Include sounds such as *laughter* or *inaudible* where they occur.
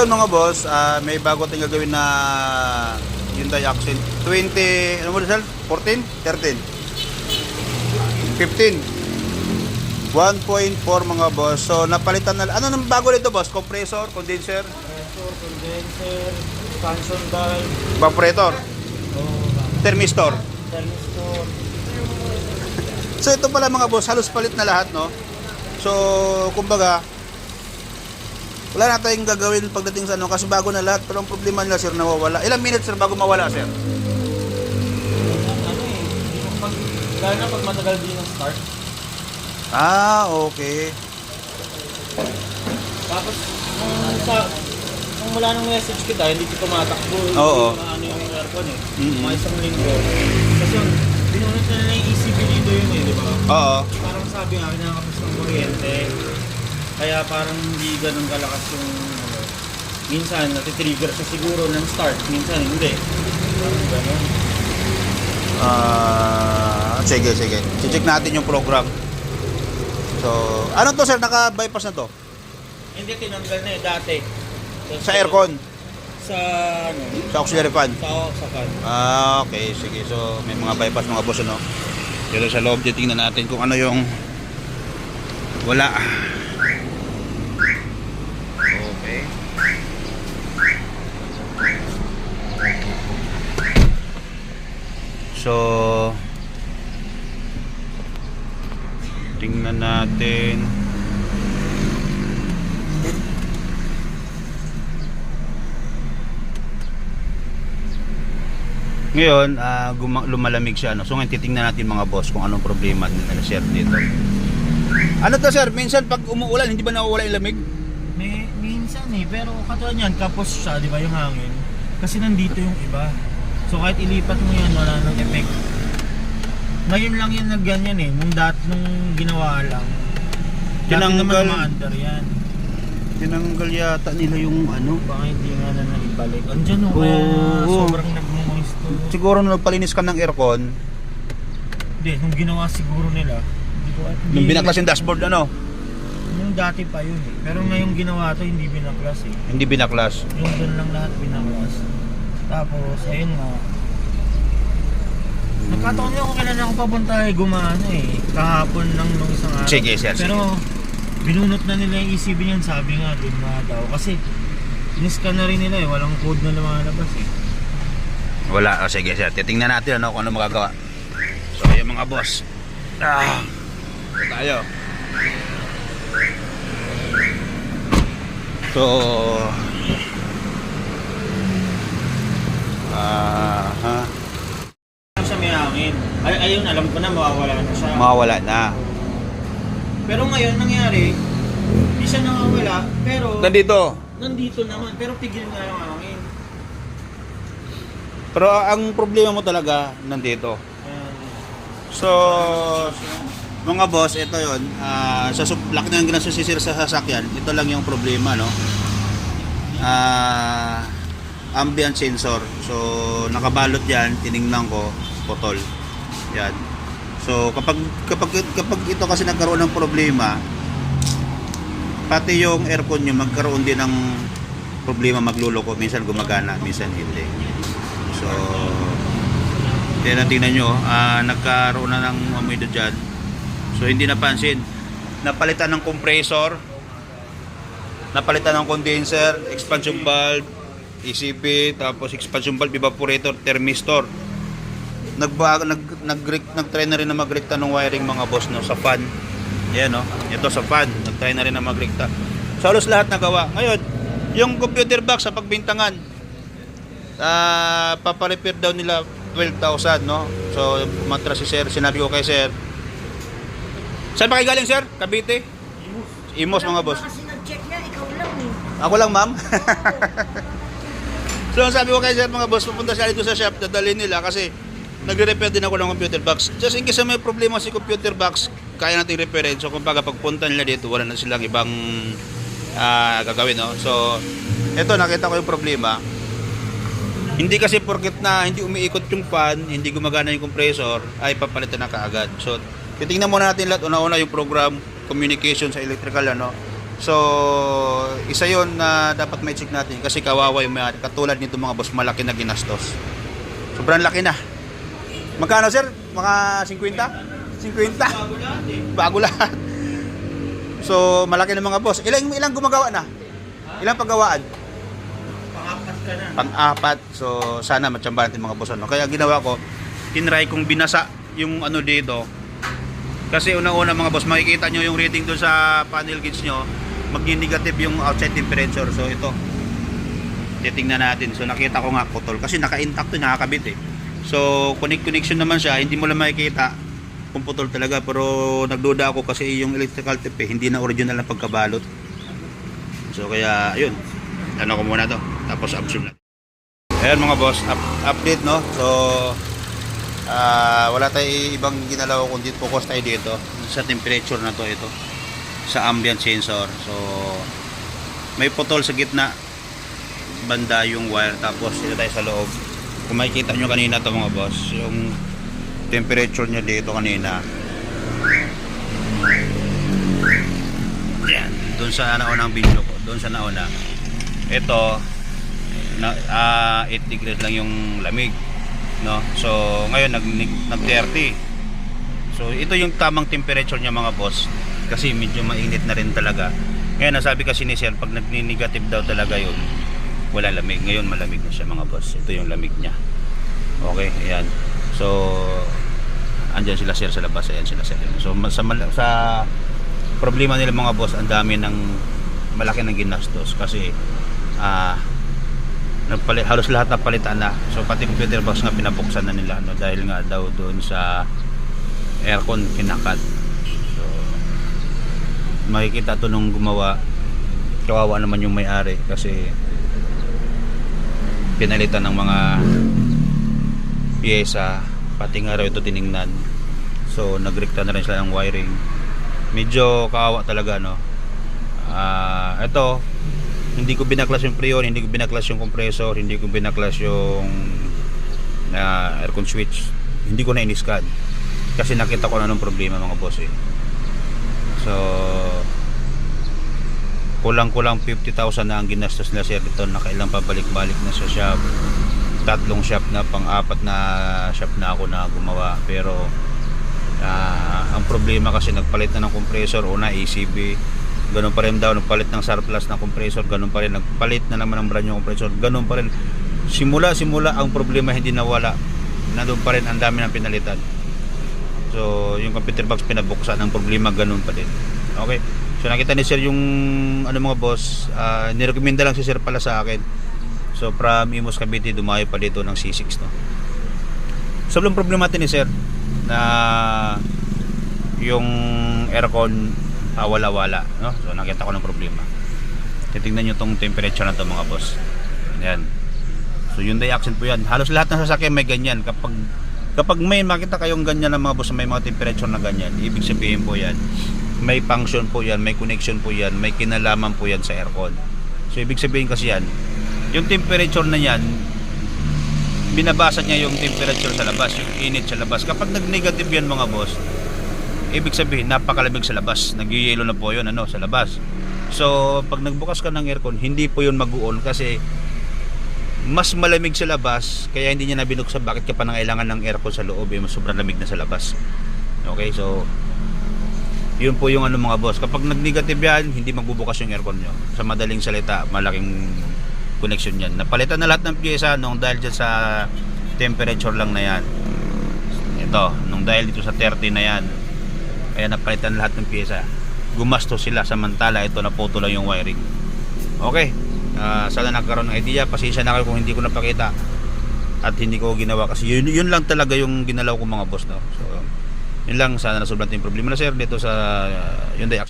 Doon mga boss, ah, may bago tayong gagawin na Hyundai Accent 20, ano mo Rizal? 14? 13? 15? 1.4 mga boss. So napalitan na, ano nang bago nito boss? Compressor, condenser, Compressor, condenser, expansion valve, evaporator, o thermistor. thermistor. So ito pala mga boss, halos palit na lahat no. So kumbaga wala na tayong gagawin pagdating sa ano kasi bago na lahat pero ang problema nila sir nawawala. Ilang minutes sir bago mawala sir? Ano eh, pag, lalo na pag matagal din ang start. Ah, okay. Tapos, nung, sa, nung wala nang message kita, hindi ko tumatakbo. Oo. Hindi ano yung aircon eh. Mhm. Mga isang linggo. Kasi yung, binunot na nila yung ECB dito yun eh, di ba? Oo. Parang sabi nga, kinakapos ng kuryente. Kaya parang hindi ganun kalakas yung ano. Minsan, natitrigger siya siguro ng start. Minsan, hindi. Parang ganun. Ah, sige, sige. Check natin yung program. So, ano to sir? Naka-bypass na to? Hindi, tinanggal na eh, dati. Sa aircon? Sa, ano, Sa auxiliary fan? sa, sa fan. Ah, okay. Sige. So, may mga bypass mga boss, ano? Dito sa loob, titingnan natin kung ano yung wala. Okay. So, tingnan natin. Ngayon, guma- lumalamig siya. No? So ngayon titingnan natin mga boss kung anong problema nila sir dito. Ano to sir? Minsan pag umuulan, hindi ba nawawala yung lamig? May, minsan eh, pero katulad yan, kapos siya, di ba yung hangin? Kasi nandito yung iba. So kahit ilipat mo yan, wala nang effect. Ngayon lang yan nagganyan eh, nung dat nung ginawa lang. Dati naman Tinanggal- ma-under yan. Tinanggal yata nila yung ano. Baka hindi nga na naibalik. Andyan o, kaya Oo. sobrang nagmumoist to. Siguro nung nagpalinis ka ng aircon, Hindi, nung ginawa siguro nila. Hindi ko, hindi, nung binaklas yung dashboard ano, Yung dati pa yun eh. Pero ngayong ginawa to, hindi binaklas eh. hindi binaklas. Yung doon lang lahat binaklas. Tapos, ayun nga. Nagkataon niya kung kailan ako papunta eh, gumana eh. Kahapon lang nung isang araw. Sige, sir. Pero, binunot na nila yung ECB niyan, sabi nga, doon nga daw. Kasi, iniscan na rin nila eh, walang code na lumalabas eh. Wala. O sige sir, titingnan natin ano kung ano magagawa. So yung mga boss. Ah. ito tayo. So Ah, ha. Ano siya may hangin? Ay, ayun, alam ko na, mawawala na siya. Mawawala na. pero ngayon, nangyari, hindi siya nakawala, pero Nandito. nandito naman, pero pigil nga yung hangin. Pero ang problema mo talaga nandito. Ayan. So, mga boss, ito yon. Ah, sa laki ng ginasasisir sa sasakyan, ito lang yung problema, no? Ah, ambient sensor. So, nakabalot yan, tiningnan ko, potol. Yan. So, kapag kapag kapag ito kasi nagkaroon ng problema, pati yung aircon nyo magkaroon din ng problema magluloko. Minsan gumagana, minsan hindi. So, tingnan tingnan nyo, ah, nagkaroon na ng amoy dyan. So, hindi napansin. Napalitan ng compressor, napalitan ng condenser, expansion valve, ECP, tapos expansion valve, evaporator, thermistor. Nagba, nag, nag, nag-try na rin na magrekta ng wiring mga boss no, sa fan. Yan no, ito sa fan, nag-try na rin na magrekta. So, halos lahat nagawa. Ngayon, yung computer box sa pagbintangan, ah paparepair daw nila 12,000 no so matra si sir sinabi ko kay sir saan ba kayo galing sir? Cavite? Imos mga boss Kasi nag-check niya, ikaw lang eh. ako lang ma'am *laughs* so ang sabi ko kay sir mga boss pupunta siya dito sa shop dadalhin nila kasi nagre-repair din ako ng computer box. Just in case may problema si computer box kaya natin repairin. So kung baga pagpunta nila dito wala na silang ibang ah, gagawin no? So eto nakita ko yung problema. Hindi kasi porket na hindi umiikot yung fan, hindi gumagana yung compressor, ay papalitan na kaagad. So, titingnan muna natin lahat. Una-una yung program, communication sa electrical ano. So, isa yon na dapat may check natin kasi kawawa yung may katulad nito mga boss, malaki na ginastos. Sobrang laki na. Magkano sir? Mga 50? 50? *laughs* Bago lahat. So, malaki na mga boss. Ilang ilang gumagawa na? Ilang paggawaan? Pangapat ka na. Pang-apat. So, sana matsambahan natin mga boss. Ano? Kaya ginawa ko, tinry kong binasa yung ano dito. Kasi unang-una mga boss, makikita nyo yung reading doon sa panel gauge nyo, magni-negative yung outside temperature. So, ito. Titingnan natin. So, nakita ko nga putol. Kasi naka-intact to, nakakabit eh. So, connect connection naman siya. Hindi mo lang makikita kung putol talaga. Pero, nagduda ako kasi yung electrical tape eh, hindi na original na pagkabalot. So, kaya, yun. Ano ko muna to. Tapos, absorb natin. Ayan mga boss, up, update no. So ah wala tayong ibang ginalaw kundi focus tayo dito sa temperature na to ito sa ambient sensor. So may putol sa gitna banda yung wire tapos dito tayo sa loob. Kung makikita nyo kanina to mga boss, yung temperature niya dito kanina. Yan, doon sa naunang video ko, doon sa nauna. Ito, na, ah, 8 degrees lang yung lamig no so ngayon nag nag 30 so ito yung tamang temperature niya mga boss kasi medyo mainit na rin talaga. Ngayon nasabi kasi ni sir pag nagni-negative daw talaga yun wala lamig. Ngayon malamig na siya mga boss. Ito yung lamig niya. Okay ayan. So andyan sila sir sa labas. Ayan sila sir. So sa, sa problema nila mga boss ang dami ng malaki ng ginastos kasi ah nagpalit halos lahat na palitan na. So pati computer box nga pinabuksan na nila ano dahil nga daw doon sa aircon kinakat makikita to nung gumawa kawawa naman yung may-ari kasi pinalitan ng mga pyesa pati nga raw ito tiningnan so nagrekta na rin sila ng wiring medyo kawawa talaga no ah ito hindi ko binaklas yung preon, hindi ko binaklas yung compressor, hindi ko binaklas yung na aircon switch. Hindi ko na iniskan. Kasi nakita ko na anong problema mga boss eh. So kulang-kulang 50,000 na ang ginastos nila sir dito nakailang pabalik-balik na sa shop. Tatlong shop na pang-apat na shop na ako na gumawa. Pero ah, ang problema kasi nagpalit na ng compressor. Una ACB ganun pa rin daw nagpalit ng surplus na compressor. Ganun pa rin nagpalit na naman ng brand new compressor. Ganun pa rin. Simula simula ang problema hindi nawala. Nandun pa rin ang dami ng pinalitan. So yung computer box pinabuksan. Ang problema ganun pa din. Okay so nakita ni sir yung ano mga boss uh, nirekomenda lang si sir pala sa akin. So from Imos Cavite dumayo pa dito ng C6 no? Sobrang problema natin ni sir na yung aircon ah, wala-wala no? so nakita ko ng problema. Titingnan nyo tong temperature na to mga boss. Yan so Hyundai accent po yan. Halos lahat ng sasakyan may ganyan. Kapag kapag may makita kayong ganyan na mga boss may mga temperature na ganyan ibig sabihin po yan may function po yan may connection po yan may kinalaman po yan sa aircon. So ibig sabihin kasi yan yung temperature na yan binabasa niya yung temperature sa labas yung init sa labas. Kapag nag negative yan mga boss ibig sabihin napakalamig sa labas. Nagyayelo na po yun ano sa labas. So pag nagbukas ka ng aircon hindi po yun mag-uon kasi mas malamig sa labas kaya hindi niya na binuksan bakit ka pa nangailangan ng aircon sa loob eh mas sobrang lamig na sa labas. Okay so yun po yung ano mga boss. Kapag nag-negative yan hindi magbubukas yung aircon nyo. Sa madaling salita malaking connection yan. Napalitan na lahat ng pyesa nung dahil dyan sa temperature lang na yan. Ito nung dahil dito sa 30 na yan. Kaya napalitan lahat ng pyesa. Gumasto sila samantala ito naputo lang yung wiring. Okay Ah, sana nagkaroon ng idea. Pasensya na kayo kung hindi ko napakita at hindi ko ginawa kasi yun, yun lang talaga yung ginalaw ko mga boss no? So yun lang sana nasolve natin yung problema na sir dito sa uh, Hyundai Accent